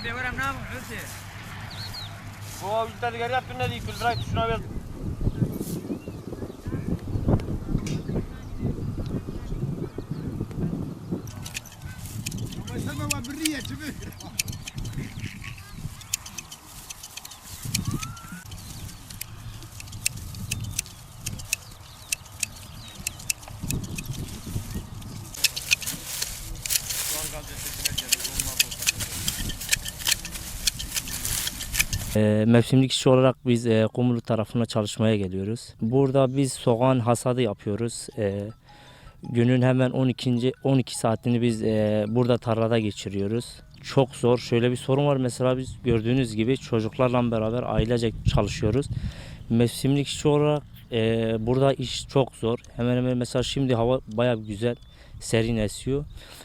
Öte varam ne yapıyorsun öte? Bu ülkede geri yaptın ne değil. Külbray şuna ver. Başlama var bir niyeti mi? E, mevsimlik işçi olarak biz e, Kumru tarafına çalışmaya geliyoruz. Burada biz soğan hasadı yapıyoruz. E, günün hemen 12. 12 saatini biz e, burada tarlada geçiriyoruz. Çok zor. Şöyle bir sorun var mesela biz gördüğünüz gibi çocuklarla beraber ailecek çalışıyoruz. Mevsimlik işçi olarak e, burada iş çok zor. Hemen hemen mesela şimdi hava bayağı güzel, serin esiyor.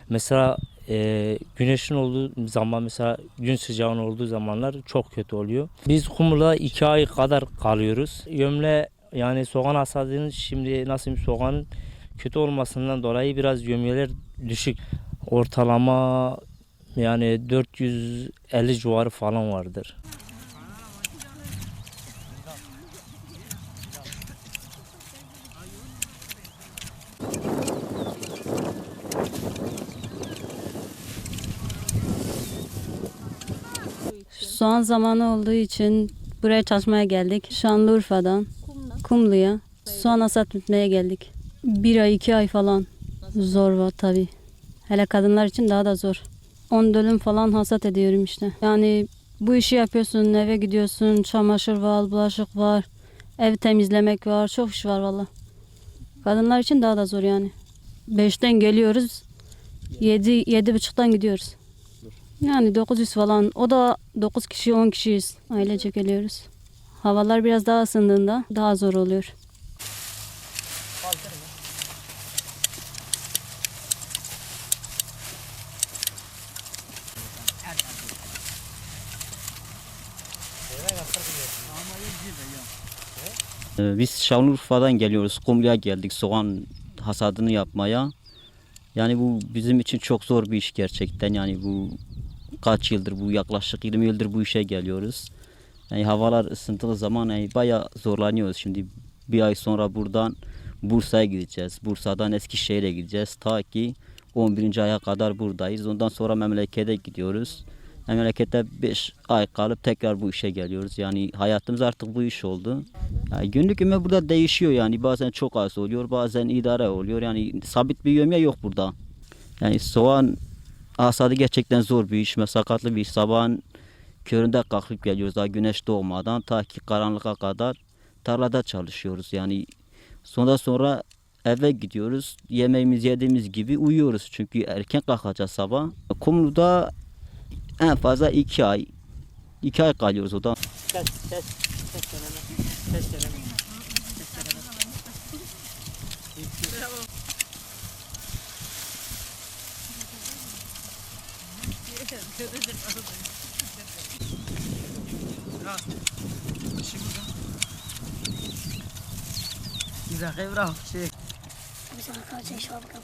Mesela e, güneşin olduğu zaman mesela gün sıcağın olduğu zamanlar çok kötü oluyor. Biz Kumru'da iki ay kadar kalıyoruz. Yömle yani soğan hasadının şimdi nasıl bir soğanın kötü olmasından dolayı biraz yömyeler düşük. Ortalama yani 450 civarı falan vardır. Soğan zamanı olduğu için buraya çalışmaya geldik. Şanlıurfa'dan Kumlu'ya soğan hasat etmeye geldik. Bir ay iki ay falan zor var tabii. Hele kadınlar için daha da zor. 10 dönüm falan hasat ediyorum işte. Yani bu işi yapıyorsun, eve gidiyorsun, çamaşır var, bulaşık var, ev temizlemek var, çok iş var valla. Kadınlar için daha da zor yani. Beşten geliyoruz, yedi, yedi buçuktan gidiyoruz. Yani 900 falan. O da 9 kişi 10 kişiyiz. Ailece geliyoruz. Havalar biraz daha ısındığında daha zor oluyor. Ee, Biz Şanlıurfa'dan geliyoruz. Kumlu'ya geldik soğan hasadını yapmaya. Yani bu bizim için çok zor bir iş gerçekten. Yani bu kaç yıldır bu yaklaşık 20 yıldır bu işe geliyoruz. Yani havalar ısındığı zaman yani bayağı zorlanıyoruz. Şimdi bir ay sonra buradan Bursa'ya gideceğiz. Bursa'dan Eskişehir'e gideceğiz. Ta ki 11. aya kadar buradayız. Ondan sonra memlekete gidiyoruz. Memlekette 5 ay kalıp tekrar bu işe geliyoruz. Yani hayatımız artık bu iş oldu. Yani günlük yeme burada değişiyor yani. Bazen çok az oluyor, bazen idare oluyor. Yani sabit bir yömye yok burada. Yani soğan hasadı gerçekten zor bir iş, meşakkatli bir iş. Sabahın köründe kalkıp geliyoruz daha güneş doğmadan ta ki karanlığa kadar tarlada çalışıyoruz. Yani sonra sonra eve gidiyoruz. Yemeğimizi yediğimiz gibi uyuyoruz. Çünkü erken kalkacağız sabah. Kumlu'da en fazla iki ay. iki ay kalıyoruz o da. Güzel kıvrak şey. Mesela kalacak şu an bakalım.